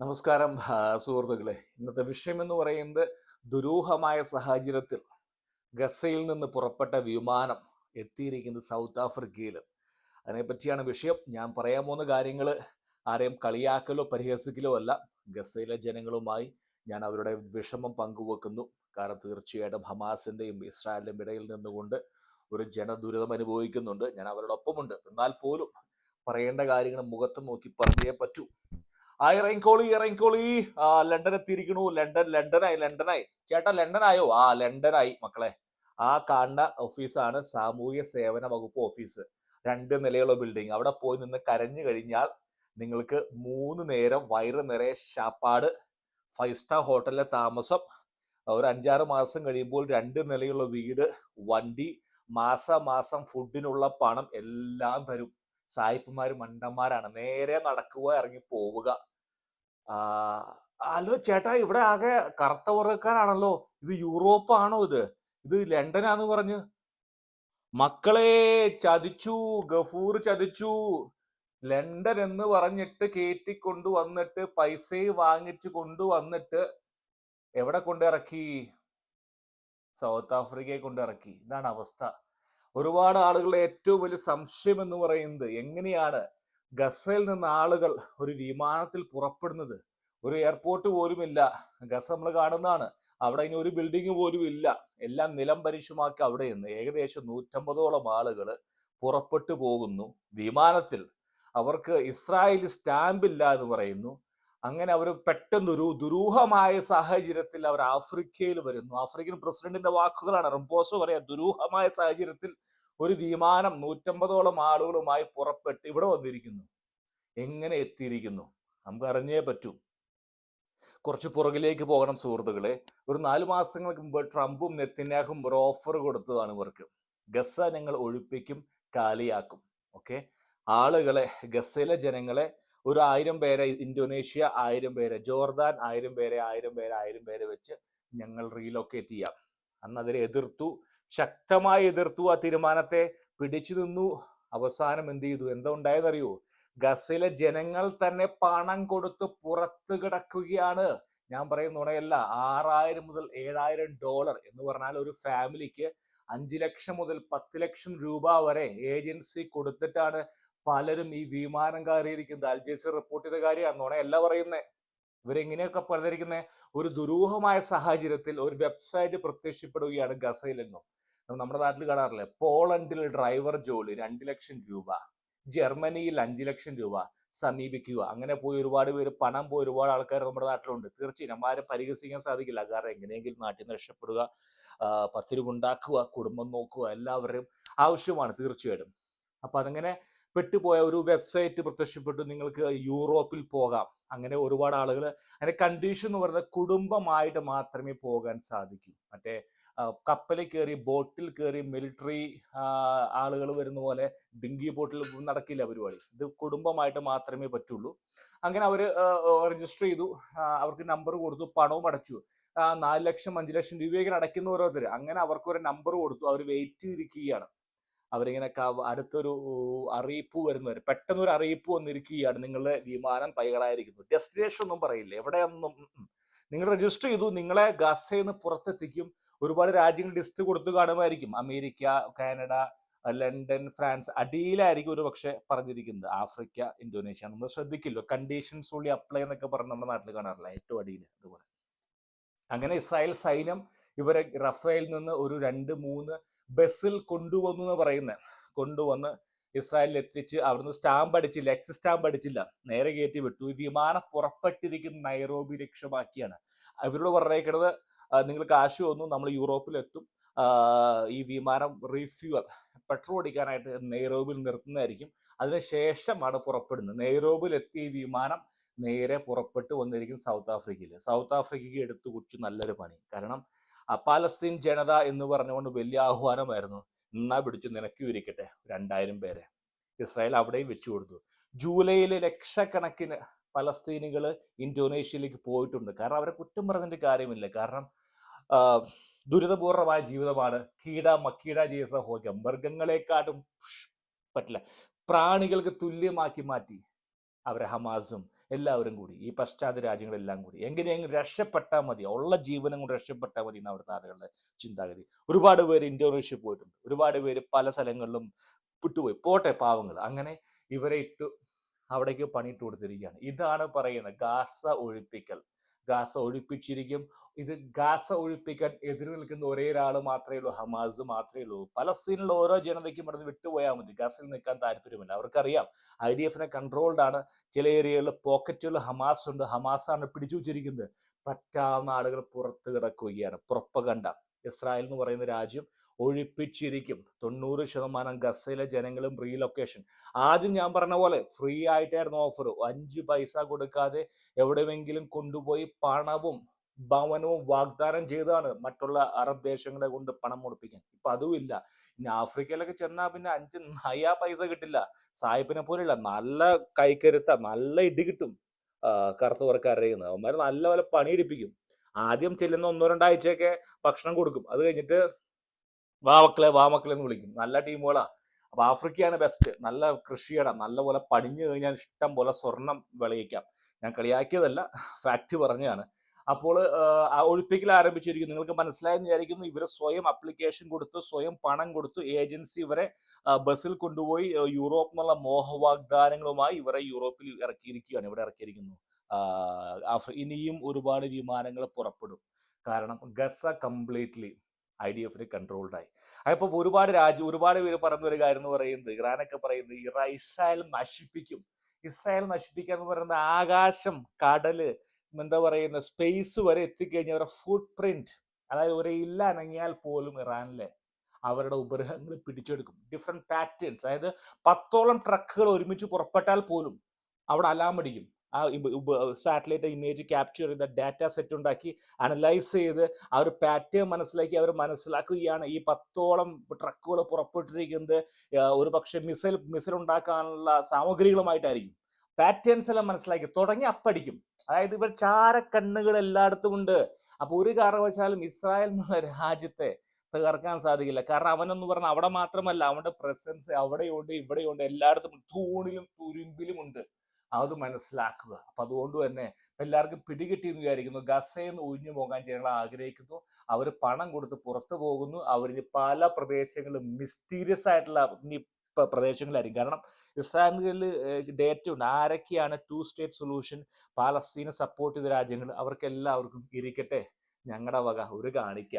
നമസ്കാരം സുഹൃത്തുക്കളെ. ഇന്നത്തെ വിഷയം എന്ന് പറയുന്നത് ദുരൂഹമായ സാഹചര്യത്തിൽ ഗസയിൽ നിന്ന് പുറപ്പെട്ട വിമാനം എത്തിയിരിക്കുന്നത് സൗത്ത് ആഫ്രിക്കയിൽ അതിനെപ്പറ്റിയാണ് വിഷയം. ഞാൻ പറയാൻ പോകുന്ന കാര്യങ്ങൾ ആരെയും കളിയാക്കലോ പരിഹസിക്കലോ അല്ല. ഗസയിലെ ജനങ്ങളുമായി ഞാൻ അവരുടെ വിഷമം പങ്കുവെക്കുന്നു. കാരണം തീർച്ചയായിട്ടും ഹമാസിന്റെയും ഇസ്രായേലിന്റെയും ഇടയിൽ നിന്നുകൊണ്ട് ഒരു ജനദുരിതം അനുഭവിക്കുന്നുണ്ട്. ഞാൻ അവരോടൊപ്പമുണ്ട്. എന്നാൽ പോലും പറയേണ്ട കാര്യങ്ങൾ മുഖത്ത് നോക്കി പറഞ്ഞേ പറ്റൂ. ആ ഇറങ്ങിക്കോളി ഇറങ്ങിക്കോളി. ആ ലണ്ടൻ എത്തിയിരിക്കണു. ലണ്ടൻ ലണ്ടനായി ലണ്ടനായി. ചേട്ടാ ലണ്ടനായോ? ആ ലണ്ടനായി മക്കളെ. ആ കാണുന്ന ഓഫീസാണ് സാമൂഹ്യ സേവന വകുപ്പ് ഓഫീസ്. രണ്ട് നിലയുള്ള ബിൽഡിംഗ്. അവിടെ പോയി നിന്ന് കരഞ്ഞു കഴിഞ്ഞാൽ നിങ്ങൾക്ക് മൂന്ന് നേരം വയറ് നിറയെ ശാപ്പാട് ഫൈവ് സ്റ്റാർ ഹോട്ടലിലെ താമസം ഒരു അഞ്ചാറ് മാസം കഴിയുമ്പോൾ രണ്ട് നിലയുള്ള വീട് വണ്ടി മാസം മാസം ഫുഡിനുള്ള പണം എല്ലാം തരും. സായിപ്പുമാര് മണ്ടന്മാരാണ്. നേരെ നടക്കുക ഇറങ്ങി പോവുക. ഹലോ ചേട്ടാ ഇവിടെ ആകെ കറുത്ത വർഗക്കാരാണല്ലോ. ഇത് യൂറോപ്പാണോ ഇത്? ഇത് ലണ്ടനാന്ന് പറഞ്ഞ്. മക്കളെ ചതിച്ചു ഗഫൂർ ചതിച്ചു. ലണ്ടൻ എന്ന് പറഞ്ഞിട്ട് കയറ്റി കൊണ്ടുവന്നിട്ട് പൈസയും വാങ്ങിച്ചു കൊണ്ടുവന്നിട്ട് എവിടെ കൊണ്ടിറക്കി സൗത്ത് ആഫ്രിക്കയെ കൊണ്ടിറക്കി ഇതാണ് അവസ്ഥ. ഒരുപാട് ആളുകളുടെ ഏറ്റവും വലിയ സംശയം എന്ന് പറയുന്നത് എങ്ങനെയാണ് ഗസയിൽ നിന്ന് ആളുകൾ ഒരു വിമാനത്തിൽ പുറപ്പെടുന്നത്? ഒരു എയർപോർട്ട് പോലുമില്ല ഗസ നമ്മൾ കാണുന്നതാണ്. അവിടെ ഇനി ഒരു ബിൽഡിംഗ് പോലും ഇല്ല. എല്ലാം നിലം പരിശുമാക്കി അവിടെ നിന്ന് ഏകദേശം നൂറ്റമ്പതോളം ആളുകൾ പുറപ്പെട്ടു പോകുന്നു വിമാനത്തിൽ. അവർക്ക് ഇസ്രായേലി സ്റ്റാമ്പ് ഇല്ല എന്ന് പറയുന്നു. അങ്ങനെ അവർ പെട്ടെന്നൊരു ദുരൂഹമായ സാഹചര്യത്തിൽ അവർ ആഫ്രിക്കയിൽ വരുന്നു. ആഫ്രിക്കൻ പ്രസിഡന്റിന്റെ വാക്കുകളാണ്. റംബോസോ പറയാ ദുരൂഹമായ സാഹചര്യത്തിൽ ഒരു വിമാനം നൂറ്റമ്പതോളം ആളുകളുമായി പുറപ്പെട്ട് ഇവിടെ വന്നിരിക്കുന്നു. എങ്ങനെ എത്തിയിരിക്കുന്നു? നമുക്ക് അറിഞ്ഞേ പറ്റൂ. കുറച്ച് പുറകിലേക്ക് പോകണം സുഹൃത്തുക്കളെ. ഒരു നാല് മാസങ്ങൾക്ക് മുമ്പ് ട്രംപും നെത്തിനാഹും ഒരു ഓഫർ കൊടുത്തതാണ് ഇവർക്ക്. ഗസ ഞങ്ങൾ ഒഴിപ്പിക്കും കാലിയാക്കും. ഓക്കെ? ആളുകളെ ഗസയിലെ ജനങ്ങളെ ഒരു ആയിരം പേരെ ഇന്തോനേഷ്യ ആയിരം പേരെ ജോർദാൻ ആയിരം പേരെ ആയിരം പേരെ ആയിരം പേരെ വെച്ച് ഞങ്ങൾ റീലൊക്കേറ്റ് ചെയ്യാം. അന്ന് അതിനെ എതിർത്തു. ശക്തമായി എതിർത്തു ആ തീരുമാനത്തെ. പിടിച്ചു നിന്നു. അവസാനം എന്ത് ചെയ്തു? എന്താ ഉണ്ടായതറിയോ? ഗസയിലെ ജനങ്ങൾ തന്നെ പണം കൊടുത്ത് പുറത്ത് കിടക്കുകയാണ്. ഞാൻ പറയുന്ന ഉണയല്ല ആറായിരം മുതൽ ഏഴായിരം ഡോളർ എന്ന് പറഞ്ഞാൽ ഒരു ഫാമിലിക്ക് അഞ്ച് ലക്ഷം മുതൽ പത്ത് ലക്ഷം രൂപ വരെ ഏജൻസി കൊടുത്തിട്ടാണ് പലരും ഈ വിമാനം കയറിയിരിക്കുന്നത് അൽജസീർ റിപ്പോർട്ട് ചെയ്ത കാര്യമാണ് എല്ലാം പറയുന്നത് ഇവരെങ്ങനെയൊക്കെ പറഞ്ഞിരിക്കുന്നത് ഒരു ദുരൂഹമായ സാഹചര്യത്തിൽ ഒരു വെബ്സൈറ്റ് പ്രത്യക്ഷപ്പെടുകയാണ് ഗസയിലെന്നും നമ്മുടെ നാട്ടിൽ കാണാറില്ലേ പോളണ്ടിൽ ഡ്രൈവർ ജോലി രണ്ട് ലക്ഷം രൂപ ജർമ്മനിയിൽ അഞ്ച് ലക്ഷം രൂപ സമീപിക്കുക. അങ്ങനെ പോയി ഒരുപാട് പേര് പണം പോയി ഒരുപാട് ആൾക്കാർ നമ്മുടെ നാട്ടിലുണ്ട്. തീർച്ചയായും ആരും പരിഹസിക്കാൻ സാധിക്കില്ല. കാരണം എങ്ങനെയെങ്കിലും നാട്ടിൽ നിന്ന് രക്ഷപ്പെടുക ആ, പത്ത് രൂപ ഉണ്ടാക്കുക കുടുംബം നോക്കുക എല്ലാവരുടെയും ആവശ്യമാണ് തീർച്ചയായിട്ടും. അപ്പൊ അതങ്ങനെ പെട്ടുപോയ ഒരു വെബ്സൈറ്റ് പ്രത്യക്ഷപ്പെട്ടു നിങ്ങൾക്ക് യൂറോപ്പിൽ പോകാം. അങ്ങനെ ഒരുപാട് ആളുകൾ അങ്ങനെ കണ്ടീഷൻ എന്ന് പറയുന്നത് കുടുംബമായിട്ട് മാത്രമേ പോകാൻ സാധിക്കൂ. മറ്റേ കപ്പലിൽ കയറി ബോട്ടിൽ കയറി മിലിറ്ററി ആളുകൾ വരുന്ന പോലെ ഡിങ്കി ബോട്ടിൽ നടക്കില്ല പരിപാടി. ഇത് കുടുംബമായിട്ട് മാത്രമേ പറ്റുള്ളൂ. അങ്ങനെ അവർ രജിസ്റ്റർ ചെയ്തു. അവർക്ക് നമ്പർ കൊടുത്തു പണവും അടച്ചു. നാല് ലക്ഷം അഞ്ച് ലക്ഷം രൂപയൊക്കെ അടയ്ക്കുന്ന ഓരോരുത്തർ അങ്ങനെ അവർക്ക് ഒരു നമ്പർ കൊടുത്തു. അവർ വെയിറ്റ് ചെയ്തിരിക്കുകയാണ്. അവരിങ്ങനെ അടുത്തൊരു അറിയിപ്പ് വരുന്നവർ പെട്ടെന്ന് ഒരു അറിയിപ്പ് വന്നിരിക്കുകയാണ് നിങ്ങളുടെ വിമാനം തയ്യാറായിരിക്കുന്നു ഡെസ്റ്റിനേഷൻ ഒന്നും പറയില്ല? എവിടെയൊന്നും. നിങ്ങൾ രജിസ്റ്റർ ചെയ്തു നിങ്ങളെ ഗസയിൽ നിന്ന് പുറത്തെത്തിക്കും. ഒരുപാട് രാജ്യങ്ങൾ ലിസ്റ്റ് കൊടുത്തു കാണുമായിരിക്കും. അമേരിക്ക കാനഡ ലണ്ടൻ ഫ്രാൻസ് അടിയിലായിരിക്കും ഒരു പക്ഷെ പറഞ്ഞിരിക്കുന്നത്. Africa Indonesia. നമ്മൾ ശ്രദ്ധിക്കില്ലോ കണ്ടീഷൻസ് ഉള്ളി അപ്ലൈ എന്നൊക്കെ പറഞ്ഞ് നമ്മുടെ നാട്ടിൽ കാണാറില്ല? ഏറ്റവും അടിയിൽ അതുപോലെ. അങ്ങനെ ഇസ്രായേൽ സൈന്യം ഇവരെ റഫേൽ നിന്ന് ഒരു രണ്ട് മൂന്ന് ബസ്സിൽ കൊണ്ടുവന്നു എന്ന് പറയുന്നത് കൊണ്ടുവന്ന് ഇസ്രായേലിൽ എത്തിച്ച് അവിടുന്ന് സ്റ്റാമ്പ് അടിച്ചില്ല എക്സ് സ്റ്റാമ്പ് അടിച്ചില്ല. നേരെ കയറ്റി വിട്ടു. വിമാനം പുറപ്പെട്ടിരിക്കുന്ന നൈറോബി ലക്ഷ്യമാക്കിയാണ് ഇവരോട് പറഞ്ഞേക്കുന്നത് നിങ്ങൾ കാശ് വന്നു നമ്മൾ യൂറോപ്പിലെത്തും. ഈ വിമാനം റീഫ്യൂവൽ പെട്രോൾ അടിക്കാനായിട്ട് നെയ്റോബിൽ നിർത്തുന്നതായിരിക്കും. അതിനുശേഷമാണ് പുറപ്പെടുന്നത്. നെയ്റോബിൽ എത്തിയ ഈ വിമാനം നേരെ പുറപ്പെട്ട് വന്നിരിക്കും സൗത്ത് ആഫ്രിക്കയിൽ സൗത്ത് ആഫ്രിക്കയ്ക്ക് എടുത്തു കുറിച്ച് നല്ലൊരു പണി. കാരണം പാലസ്തീൻ ജനത എന്ന് പറഞ്ഞുകൊണ്ട് വലിയ ആഹ്വാനമായിരുന്നു. എന്നാ പിടിച്ചു നിനക്ക് ഇരിക്കട്ടെ രണ്ടായിരം പേരെ. ഇസ്രായേൽ അവിടെയും വെച്ചു കൊടുത്തു. ജൂലൈയിൽ ലക്ഷക്കണക്കിന് പലസ്തീനികൾ ഇന്തോനേഷ്യയിലേക്ക് പോയിട്ടുണ്ട്. കാരണം അവരെ കുറ്റം പറഞ്ഞിട്ട് കാര്യമില്ല. കാരണം ദുരിതപൂർണമായ ജീവിതമാണ്. കീട മക്കീട ചെയ്ത സഹോദരം മൃഗങ്ങളെക്കാട്ടും പറ്റില്ല. പ്രാണികൾക്ക് തുല്യമാക്കി മാറ്റി അവരെ ഹമാസും എല്ലാവരും കൂടി ഈ പശ്ചാത്തല രാജ്യങ്ങളെല്ലാം കൂടി. എങ്ങനെയെങ്കിലും രക്ഷപ്പെട്ടാൽ മതി ഉള്ള ജീവനും കൊണ്ട് രക്ഷപ്പെട്ടാൽ മതി എന്ന് അവിടുത്തെ ആളുകളുടെ ചിന്താഗതി. ഒരുപാട് പേര് ഇന്തോനേഷ്യ പോയിട്ടുണ്ട്. ഒരുപാട് പേര് പല സ്ഥലങ്ങളിലും വിട്ടുപോയി. പോട്ടെ പാവങ്ങൾ അങ്ങനെ ഇവരെ ഇട്ടു അവിടേക്ക് പണിയിട്ട് കൊടുത്തിരിക്കുകയാണ്. ഇതാണ് പറയുന്നത് ഗാസ ഒഴിപ്പിക്കൽ. ഗാസ ഒഴിപ്പിച്ചിരിക്കും. ഇത് ഗാസ ഒഴിപ്പിക്കാൻ എതിര് നിൽക്കുന്ന ഒരേ ഒരാൾ മാത്രമേ ഉള്ളൂ ഹമാസ് മാത്രമേ ഉള്ളൂ. പലസ്തീനിലുള്ള ഓരോ ജനതയ്ക്കും അവിടെ വിട്ടുപോയാൽ മതി. ഗാസയിൽ നിൽക്കാൻ താല്പര്യമില്ല. അവർക്കറിയാം ഐ ഡി എഫിനെ കൺട്രോൾഡ് ആണ്. ചില ഏരിയകളിൽ പോക്കറ്റുകൾ ഹമാസ് ഉണ്ട്. ഹമാസാണ് പിടിച്ചു വെച്ചിരിക്കുന്നത്. പറ്റാവുന്ന ആളുകൾ പുറത്ത് കിടക്കുകയാണ്. പുറപ്പകണ്ട ഇസ്രായേൽ എന്ന് പറയുന്ന രാജ്യം ഒഴിപ്പിച്ചിരിക്കും. തൊണ്ണൂറ് ശതമാനം ഗസയിലെ ജനങ്ങളും റീലൊക്കേഷൻ ആദ്യം ഞാൻ പറഞ്ഞ പോലെ ഫ്രീ ആയിട്ടായിരുന്നു ഓഫർ അഞ്ച് പൈസ കൊടുക്കാതെ എവിടെയെങ്കിലും കൊണ്ടുപോയി പണവും ഭവനവും വാഗ്ദാനം ചെയ്താണ് മറ്റുള്ള അറബ് ദേശങ്ങളെ കൊണ്ട് പണം മുടിപ്പിക്കാൻ. ഇപ്പൊ അതുമില്ല ഇനി ആഫ്രിക്കയിലൊക്കെ ചെന്നാൽ പിന്നെ അഞ്ച് നയാ പൈസ കിട്ടില്ല. സായിപ്പിനെ പോലെയുള്ള നല്ല കൈക്കരുത്ത നല്ല ഇടി കിട്ടും നിന്ന് അവന്മാർ നല്ല പോലെ പണിയെടുപ്പിക്കും. ആദ്യം ചെല്ലുന്ന ഒന്നോ രണ്ടാഴ്ചയൊക്കെ ഭക്ഷണം കൊടുക്കും. അത് കഴിഞ്ഞിട്ട് വാ മക്കളെ വാ മക്കളെ എന്ന് വിളിക്കും. നല്ല ടീമുകളാ. അപ്പോൾ ആഫ്രിക്കയാണ് ബെസ്റ്റ് നല്ല കൃഷിയുടെ. നല്ലപോലെ പടിഞ്ഞു കഴിഞ്ഞാൽ ഇഷ്ടം പോലെ സ്വർണം വിളയിക്കാം. ഞാൻ കളിയാക്കിയതല്ല ഫാക്റ്റ് പറഞ്ഞതാണ്. അപ്പോൾ ഒളിമ്പിക്കിൽ ആരംഭിച്ചിരിക്കുന്നു. നിങ്ങൾക്ക് മനസ്സിലായെന്ന് വിചാരിക്കുന്നു ഇവർ സ്വയം അപ്ലിക്കേഷൻ കൊടുത്തു സ്വയം പണം കൊടുത്തു ഏജൻസി ഇവരെ ബസ്സിൽ കൊണ്ടുപോയി യൂറോപ്പ് എന്നുള്ള മോഹവാഗ്ദാനങ്ങളുമായി ഇവരെ യൂറോപ്പിൽ ഇറക്കിയിരിക്കുകയാണ്. ഇവിടെ ഇറക്കിയിരിക്കുന്നു. ഇനിയും ഒരുപാട് വിമാനങ്ങൾ പുറപ്പെടും. കാരണം ഗസ കംപ്ലീറ്റ്ലി ഐ ഡി എഫിന് കൺട്രോൾഡായി അപ്പോൾ ഒരുപാട് രാജ്യം ഒരുപാട് പേര് പറയുന്ന ഒരു കാര്യം എന്ന് പറയുന്നത് ഇറാനൊക്കെ പറയുന്നത് ഇറാ ഇസ്രായേൽ നശിപ്പിക്കും. ഇസ്രായേൽ നശിപ്പിക്കുക എന്ന് പറയുന്നത് ആകാശം കടൽ എന്താ പറയുന്ന സ്പേസ് വരെ എത്തിക്കഴിഞ്ഞാൽ അവരുടെ ഫുട് പ്രിന്റ് അതായത് ഒരേ ഇല്ല അനങ്ങിയാൽ പോലും ഇറാനിലെ അവരുടെ ഉപഗ്രഹങ്ങൾ പിടിച്ചെടുക്കും. ഡിഫറെന്റ് പാറ്റേൺസ് അതായത് പത്തോളം ട്രക്കുകൾ ഒരുമിച്ച് പുറപ്പെട്ടാൽ പോലും അവിടെ അലാം അടിക്കും. ആ സാറ്റലൈറ്റ് ഇമേജ് ക്യാപ്ചർ ചെയ്ത ഡാറ്റ സെറ്റ് ഉണ്ടാക്കി അനലൈസ് ചെയ്ത് ആ ഒരു പാറ്റേൺ മനസ്സിലാക്കി അവർ മനസ്സിലാക്കുകയാണ്. ഈ പത്തോളം ട്രക്കുകൾ പുറപ്പെട്ടിരിക്കുന്നത് ഒരു പക്ഷേ മിസൈൽ മിസൈൽ ഉണ്ടാക്കാനുള്ള സാമഗ്രികളുമായിട്ടായിരിക്കും. പാറ്റേൺസ് എല്ലാം മനസ്സിലാക്കി തുടങ്ങി അപ്പടിക്കും അതായത് ഇവർ ചാരക്കണ്ണുകൾ എല്ലായിടത്തും ഉണ്ട്. അപ്പോൾ ഒരു കാരണവശാലും ഇസ്രായേൽ എന്നുള്ള രാജ്യത്തെ തകർക്കാൻ സാധിക്കില്ല. കാരണം അവനെന്ന് പറഞ്ഞാൽ അവിടെ മാത്രമല്ല അവന്റെ പ്രസൻസ് അവിടെയുണ്ട് ഇവിടെയുണ്ട് എല്ലായിടത്തും തൂണിലും തുരുമ്പിലും ഉണ്ട്. അത് മനസ്സിലാക്കുക. അപ്പൊ അതുകൊണ്ട് തന്നെ എല്ലാവർക്കും പിടികിട്ടിയെന്ന് വിചാരിക്കുന്നു. ഗസയിൽ നിന്ന് ഒഴിഞ്ഞു പോകാൻ ജനങ്ങൾ ആഗ്രഹിക്കുന്നു. അവർ പണം കൊടുത്ത് പുറത്തു പോകുന്നു. അവരിന് പല പ്രദേശങ്ങളും മിസ്റ്റീരിയസ് ആയിട്ടുള്ള പ്രദേശങ്ങളായിരിക്കും കാരണം ഇസ്രായേലിൽ ഡേറ്റ ഉണ്ട്. ആരൊക്കെയാണ് ടു സ്റ്റേറ്റ് സൊല്യൂഷൻ പാലസ്തീനെ സപ്പോർട്ട് ചെയ്ത രാജ്യങ്ങൾ. അവർക്ക് എല്ലാവർക്കും ഇരിക്കട്ടെ. ഞങ്ങളുടെ വക ഒരു കാണിക്ക.